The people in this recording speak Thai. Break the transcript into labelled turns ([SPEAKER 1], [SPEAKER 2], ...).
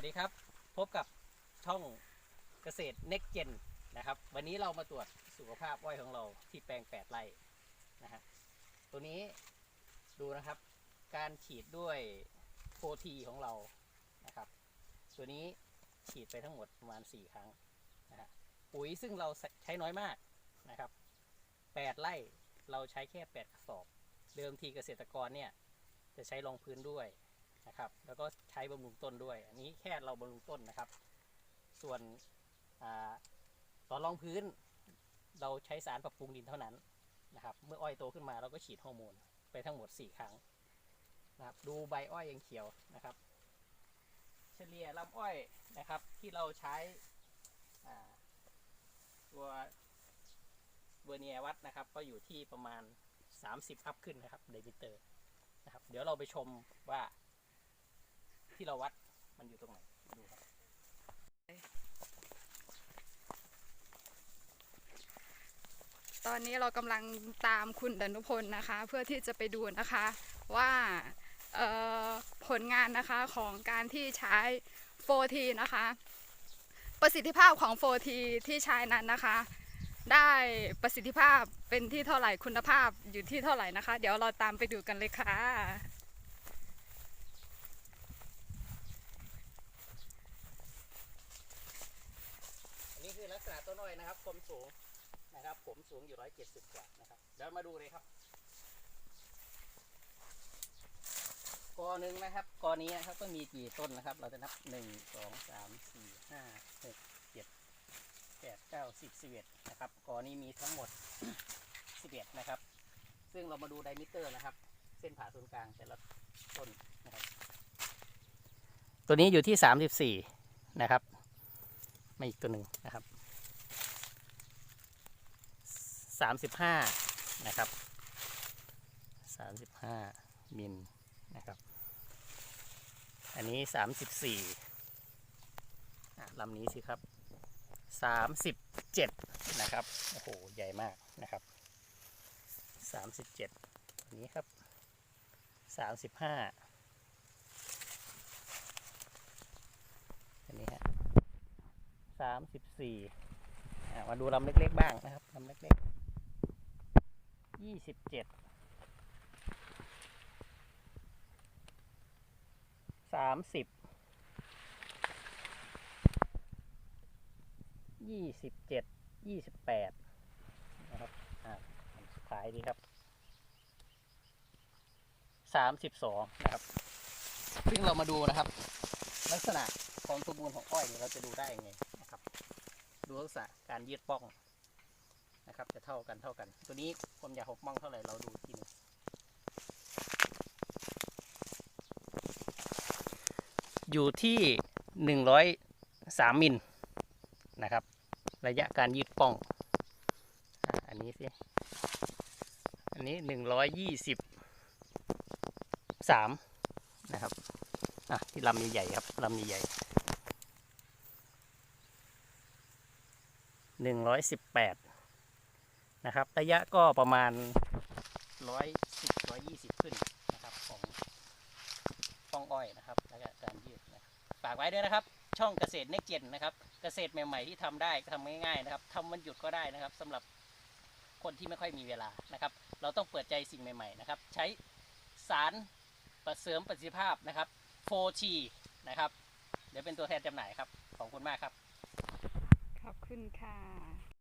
[SPEAKER 1] วัสดีครับ พบกับช่องเกษตร Next Gen นะครับ วันนี้เรามาตรวจสุขภาพอ้อยของเราที่แปลง 8 ไร่นะฮะตัวนี้ดูนะครับ การฉีดด้วยโ t ของเรานะครับ ตัวนี้ฉีดไปทั้งหมดประมาณ 4 ครั้งนะฮะปุ๋ยซึ่งเราใช้น้อยมากนะครับ 8 ไร่เราใช้แค่ 8 กระสอบ เดิมทีเกษตรกรเนี่ยจะใช้รองพื้นด้วย นะครับ แล้วก็ใช้บำรุงต้นด้วย อันนี้แค่เราบำรุงต้นนะครับ ส่วนตอนรองพื้น เราใช้สารปรับปรุงดินเท่านั้นนะครับ เมื่ออ้อยโตขึ้นมาเราก็ฉีดฮอร์โมนไปทั้งหมด 4 ครั้งนะครับ ดูใบอ้อยยังเขียวนะครับ เฉลี่ยลำอ้อยนะครับที่เราใช้ตัวเวอร์เนียวัดนะครับ ก็อยู่ที่ประมาณ 30 อัพขึ้นนะครับเดมิเตอร์นะครับ เดี๋ยวเราไปชมว่า ที่เราวัดมันอยู่ตรงไหนดูครับ
[SPEAKER 2] ตอนนี้เรากำลังตามคุณดนุพลนะคะ เพื่อที่จะไปดูนะคะว่าผลงานนะคะของการที่ใช้ 4T นะคะ ประสิทธิภาพของ 4T ที่ใช้นั้นนะคะ ได้ประสิทธิภาพเป็นที่เท่าไหร่คุณภาพอยู่ที่เท่าไหร่นะคะ เดี๋ยวเราตามไปดูกันเลยค่ะ
[SPEAKER 1] อันนี้คือ ลักษณะต้นอ้อยนะครับความสูงนะครับ ผมสูงอยู่ร้อยเจ็ดสิบกว่านะครับเดี๋ยวมาดูเลยครับกอหนึ่งนะครับกอนี้นะครับก็มีกี่ต้นนะครับ เราจะนับหนึ่งสองสามสี่ห้าหกเจ็ดแปดเก้าสิบสิบเอ็ดนะครับกอนี้มีทั้งหมดสิบเอ็ดนะครับ ซึ่งเรามาดูไดมิเตอร์นะครับ เส้นผ่าศูนย์กลางแต่ละต้นนะครับ ตัวนี้อยู่ที่สามสิบสี่นะครับไม่อีกตัวหนึ่งนะครับ สามสิบห้านะครับสามสิบห้ามิลนะครับ อันนี้สามสิบสี่ลำนี้สิครับสามสิบเจ็ดนะครับ โอ้โห ใหญ่มากนะครับสามสิบเจ็ดนนี้ครับสามสิบห้าอันนี้ฮะสามสิบสี่มาดูลำเล็กๆบ้างนะครับลำเล็กๆ ยี่สิบเจ็ดสามสิบยี่สิบเจ็ดยี่สิบแปดนะครับอ่าสุดท้ายดีครับสามสิบสองนะครับซึ่งเรามาดูนะครับ ลักษณะความสมบูรณ์ของอ้อยเนี่ยเราจะดูได้ยังไงนะครับ ดูลักษณะการยืดป้อง นะครับ จะเท่ากันเท่ากัน ตัวนี้ความยาวของป้องเท่าไหร่เราดูทีนึงอยู่ที่หนึ่งร้อยสามมิลนะครับ ระยะการยืดป้อง อันนี้สิ อันนี้หนึ่งร้อยยี่สิบสามนะครับ อะ ที่ลำใหญ่ๆครับลำใหญ่หนึ่งร้อยสิบแปด นะครับ ระยะก็ประมาณร้อยสิบร้อยยี่สิบขึ้นนะครับของป้องอ้อยนะครับระยะการยืดนะฝากไว้ด้วยนะครับ ช่องเกษตรเน็กเจนนะครับ เกษตรใหม่ ๆ ที่ทำได้ทำง่ายๆนะครับทำวันหยุดก็ได้นะครับสำหรับคนที่ไม่ค่อยมีเวลานะครับ เราต้องเปิดใจสิ่งใหม่ๆนะครับ ใช้สารประเสริมประสิทธิภาพนะครับ 4T นะครับ เดี๋ยวเป็นตัวแทนจำหน่ายครับ ขอบคุณมากครับ
[SPEAKER 2] ขอบคุณค่ะ